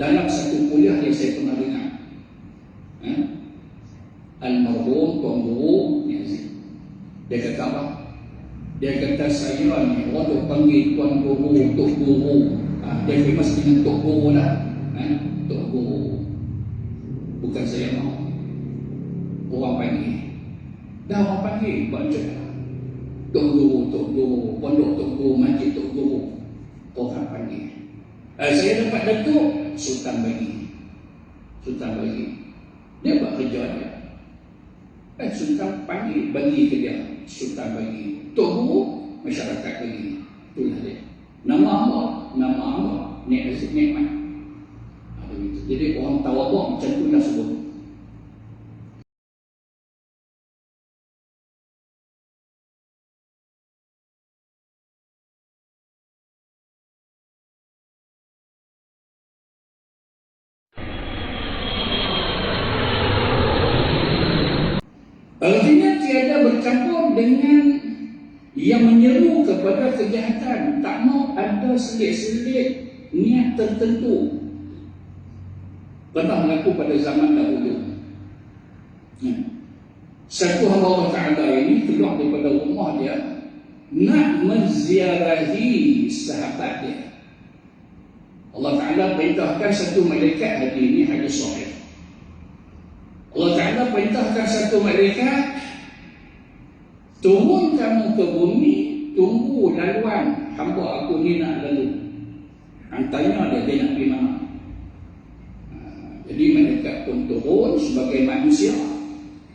dalam satu kuliah yang saya pernah dengar. Ha? almarhum tuan guru dia kata apa? Dia kata saya ni orang tu panggil tuan guru tok guru. Ha, dia famous dengan tok guru lah. Ha? tok guru. Bukan saya mau. Orang panggil. Dah orang panggil baca tok guru tok guru pondok tok guru masjid tok guru. Orang panggil. Eh, saya dapat datuk sultan bagi. Sultan bagi. Dia buat kerja dia. Eh, Sultan panggil bagi ke dia? Sultan bagi. Guru Masyarakat bagi. Itulah dia. Nama Allah Nama Allah Ni Aziz. Jadi orang tawaduk macam tu dah sebut Artinya tiada bercampur dengan yang menyeru kepada kejahatan. Tak mau ada selit-selit niat tertentu. Pernah berlaku pada zaman dahulu. Ya. Satu hamba Allah Ta'ala ini keluar daripada rumah dia nak menziarahi sahabat dia. Allah Ta'ala perintahkan satu malaikat hari ini hadis sahih. Allah Ta'ala perintahkan satu malaikat Turun kamu ke bumi Tunggu laluan Hamba aku ni nak lalu. Tanya dia, dia nak pergi mana? Jadi malaikat pun turun Sebagai manusia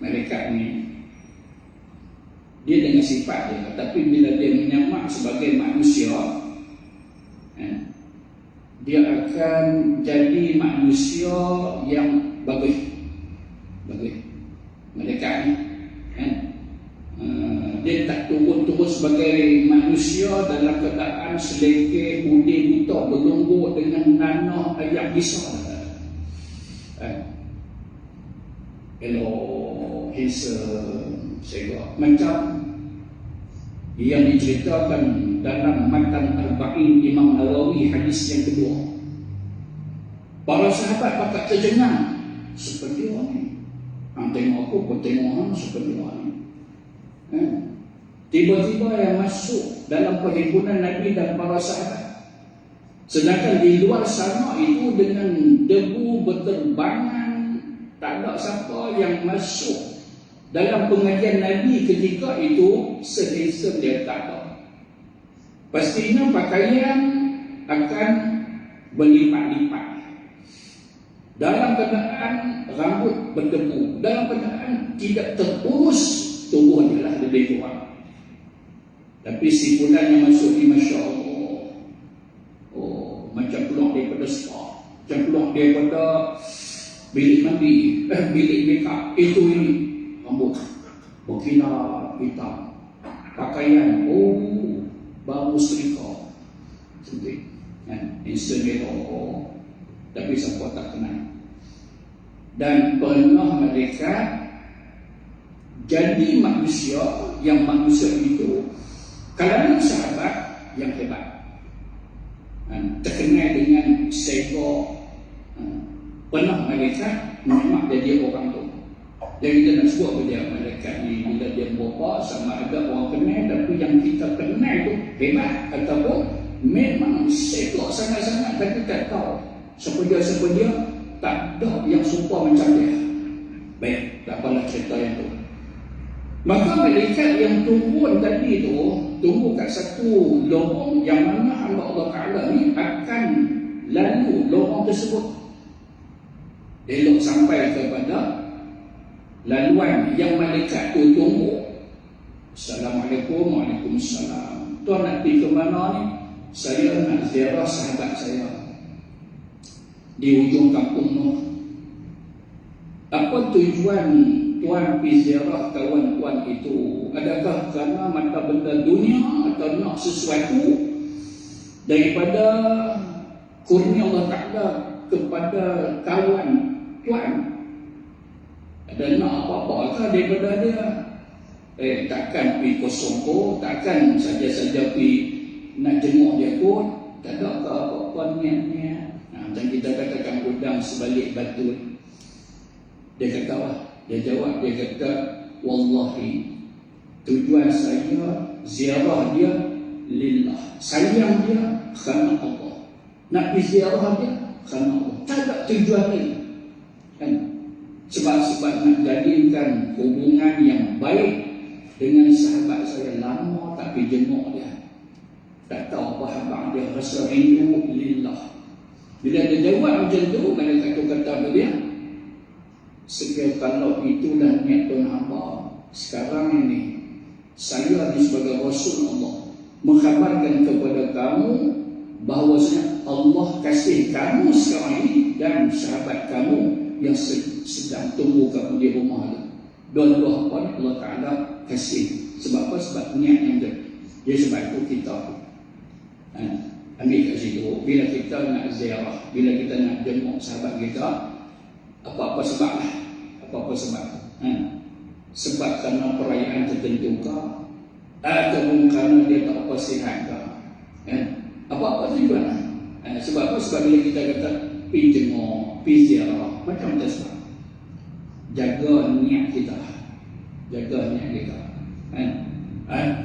Malaikat ni. Dia dengan sifat dia Tapi bila dia menyamak sebagai manusia eh, Dia akan jadi manusia yang bagus bagi mereka ni kan uh, dia tak turun-turun sebagai manusia dalam keadaan seleke budi buta berlunggu dengan nanah ayat bisa kan hello his saya macam yang diceritakan dalam matan Al-Ba'in Imam Nawawi hadis yang kedua para sahabat pakat terjengang seperti orang Hang tengok aku, aku tengok seperti mana. Eh? Tiba-tiba yang masuk dalam perhimpunan Nabi dan para sahabat. Sedangkan di luar sana itu dengan debu berterbangan. Tak ada siapa yang masuk dalam pengajian Nabi ketika itu sehandsome dia tak ada. Pastinya pakaian akan berlipat-lipat dalam keadaan rambut berdebu dalam keadaan tidak terurus tubuh adalah lebih kurang tapi si bulan yang masuk ni Masya Allah oh, macam keluar daripada spa macam keluar daripada bilik mandi eh bilik makeup itu ini rambut berkinar hitam pakaian oh baru setrika. Cantik. Kan? Instant oh, tapi siapa tak kenal. Dan pernah mereka jadi manusia yang manusia itu kalangan sahabat yang hebat. Dan terkenal dengan sego pernah mereka memang jadi orang tu. Jadi kita nak sebut dia mereka ni bila dia berapa sama ada orang kenal tapi yang kita kenal tu hebat ataupun memang sego sangat-sangat tapi tak tahu. Siapa dia tak ada yang serupa macam dia. Baik tak apalah cerita yang tu. Maka malaikat yang turun tadi tu tunggu kat satu lorong yang mana hamba Allah Ta'ala ni akan lalu lorong tersebut elok sampai kepada laluan yang malaikat tu tunggu Assalamualaikum Waalaikumsalam Tuan nak pergi ke mana ni? Saya nak ziarah sahabat saya di ujung kampung Nuh. Apa tujuan tuan pergi ziarah kawan-kawan itu? Adakah kerana mata benda dunia atau nak sesuatu daripada kurnia Allah Ta'ala kepada kawan tuan? Ada nak apa-apa kah daripada dia? Eh, takkan pergi kosong ko, takkan saja-saja pergi nak jenguk dia pun, tak ada apa-apa niat-niat Macam kita katakan udang sebalik batu. Dia kata apa? Dia jawab, dia kata, Wallahi, tujuan saya, ziarah dia, lillah. Sayang dia, kerana Allah. Nak pergi ziarah dia, kerana Allah. Tak ada tujuan lain. Kan? Sebab-sebab nak jadikan hubungan yang baik dengan sahabat saya lama tak pergi jenguk dia. Tak tahu apa habang dia rasa rindu lillah. Bila dia jawab macam tu, kata kata dia, Sekiranya kalau itulah niat Tuhan hamba Sekarang ini Saya ni sebagai Rasul Allah Mengkhabarkan kepada kamu Bahawasanya Allah kasih kamu sekarang ini Dan sahabat kamu Yang sedang tunggu kamu di rumah itu Dua-dua apa Allah Ta'ala kasih. Sebab apa? Sebab niat yang dia Jadi sebab itu kita. Ha, Ambil kat situ. Bila kita nak ziarah Bila kita nak jemput sahabat kita apa-apa sebab lah apa-apa sebab hmm. sebab kerana perayaan tertentu ke ataupun kerana dia tak apa sihat ke hmm. apa-apa tujuan lah hmm. sebab apa sebab bila kita kata pergi jenguk pergi ziarah macam-macam sebab jaga niat kita jaga niat kita. Hmm.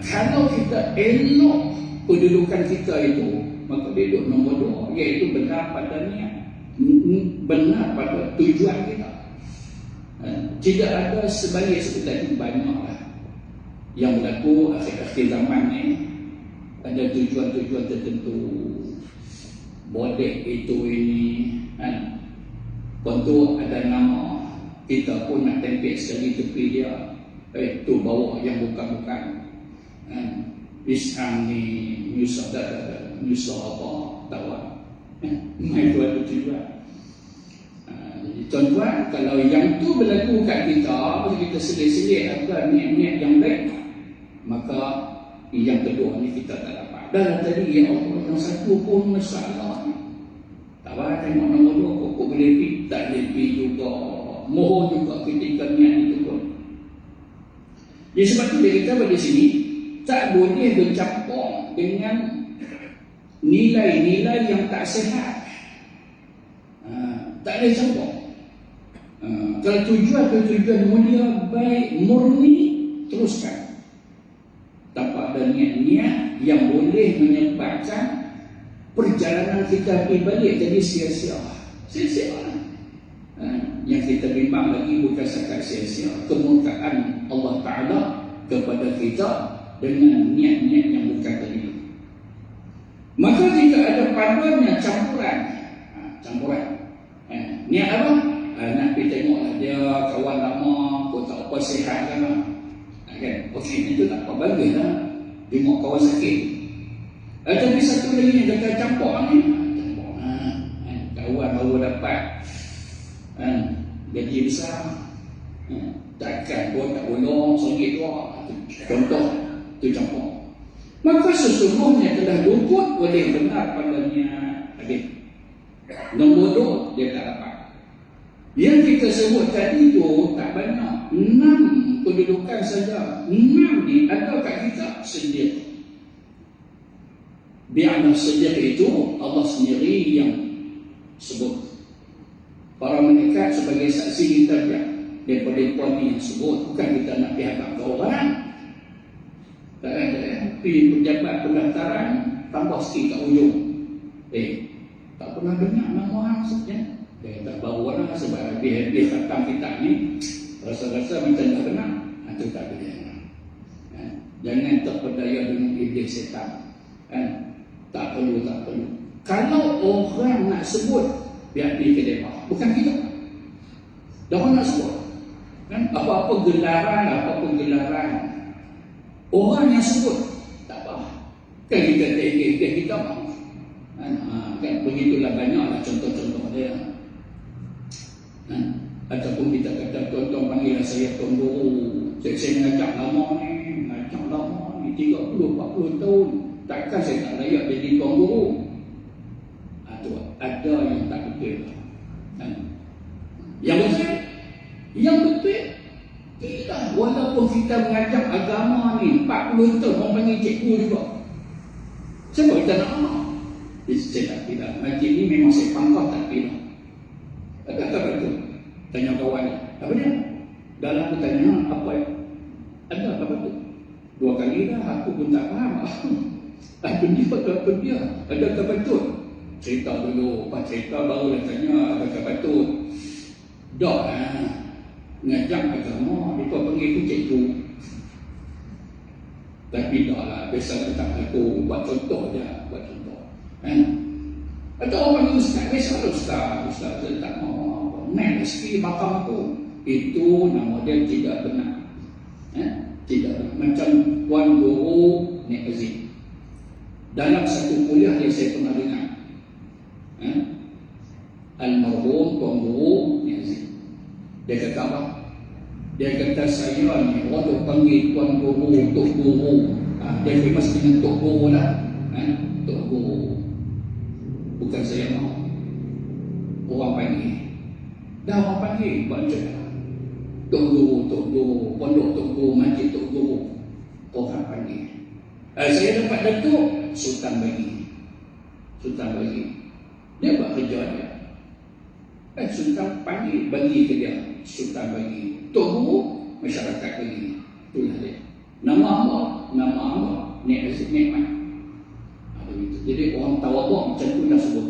kalau kita elok kedudukan kita itu maka dia duduk nombor dua iaitu benar pada niat benar pada tujuan kita. Ha, tidak ada sebagai seperti tadi banyaklah yang berlaku akhir-akhir zaman ni. Ada tujuan-tujuan tertentu. Bodek itu ini kan tentu ada nama kita pun nak tempel sekali tepi dia eh tu bawa yang bukan-bukan. Kan Islam ni Yusuf dah Yusuf apa tahu kan itu ada tujuan Tuan-tuan, kalau yang tu berlaku kat kita, bila kita selit-selit apa niat-niat yang baik, maka yang kedua ni kita tak dapat. Dah tadi yang Allah yang satu pun masalah. Tak apa, tengok nombor dua, kok boleh pergi, tak boleh pergi juga. Mohon juga ketika niat itu pun. Jadi sebab tu dia kata pada sini, tak boleh bercampur dengan nilai-nilai yang tak sehat. Ha, boleh campur. Hmm. kalau tujuan tu tujuan mulia baik murni teruskan tanpa ada niat-niat yang boleh menyebabkan perjalanan kita pergi balik jadi sia-sia sia-sia hmm. yang kita bimbang lagi bukan sekat sia-sia kemurkaan Allah Ta'ala kepada kita dengan niat-niat yang bukan tadi maka jika ada paduannya campuran ha, campuran ha, niat apa? uh, nak pergi tengok lah dia kawan lama kau tak apa sihat kan kan? Okey itu tak apa. Bagus lah. Tengok kawan sakit. Uh, tapi satu lagi yang kata campur ni campur uh, uh, kawan baru dapat. Uh, gaji besar. Uh, takkan pun tak bolong sakit tu contoh. Tu campur. Maka sesungguhnya telah luput boleh benar padanya habis nombor dua dia tak dapat yang kita sebut tadi tu tak banyak. Enam kedudukan saja. Enam ni ada kat kita sendiri. Biarlah sendiri itu Allah sendiri yang sebut. Para malaikat sebagai saksi kita biar. Daripada puan yang sebut. Bukan kita nak pihak ke orang. Tak ada. Tapi pejabat pendaftaran tambah sikit kat ujung. Eh, tak pernah dengar nama orang saja. Dia tak bawa lah sebab habis-habis khatam kitab ni Rasa-rasa macam tak kenal Itu ha, tak boleh ha? Jangan terpedaya dengan iblis setan ha? Tak perlu, tak perlu Kalau orang nak sebut Biar pergi ke depan Bukan kita Dah orang nak sebut kan? Apa-apa gelaran, apa-apa gelaran Orang yang sebut Tak apa Kan kita tak kita mahu kan? Kan? Begitulah banyaklah contoh-contoh dia? Ataupun kita kata tuan-tuan panggil saya tuan guru. Saya, saya ngajak lama ni ngajak lama ni 30-40 tahun. Takkan saya tak layak jadi tuan guru? Atau ha, ada yang tak betul. Yang betul yang betul tidak. Walaupun kita mengajak agama ni 40 tahun orang panggil cikgu juga. Siapa kita nak amal saya tak tidak. Masjid ni memang saya pangkah tak pindah. Ada tak betul? Tanya kawan ni. Apa dia? Dalam aku tanya, apa Ada apa betul? Dua kali dah aku pun tak faham. Aku ni apa dia? Ada tak betul? Cerita dulu. Apa cerita baru dia tanya, ada tak betul? Dah lah. Ngajak agama, dia panggil tu cikgu. Tapi dah lah, biasa aku buat contoh je, buat contoh. Eh? Atau orang ustaz, biasa ustaz, ustaz tak mau rezeki makam aku. Itu nama dia tidak benar. Eh? Tidak benar. Macam Tuan Guru Nek Aziz. Dalam satu kuliah yang saya pernah dengar. Eh? Almarhum Tuan Guru Nek Aziz. Dia kata apa? Dia kata saya ni orang panggil tuan guru, tok guru. Ha, dia famous dengan tok guru lah. Ha, tok guru. Bukan saya mau. Orang panggil. Dah orang panggil, baca. Tok guru, tok guru, pondok tok guru, majlis tok guru. Orang panggil. Eh, saya dapat datuk, sultan bagi. Sultan bagi. Dia buat kerja dia. Eh, sultan panggil, bagi ke dia. Sultan bagi. Tok Guru masyarakat bagi. Itulah dia. Nama Allah, nama Allah, Nek Aziz itu. Jadi orang tawaduk macam tu dah sebut.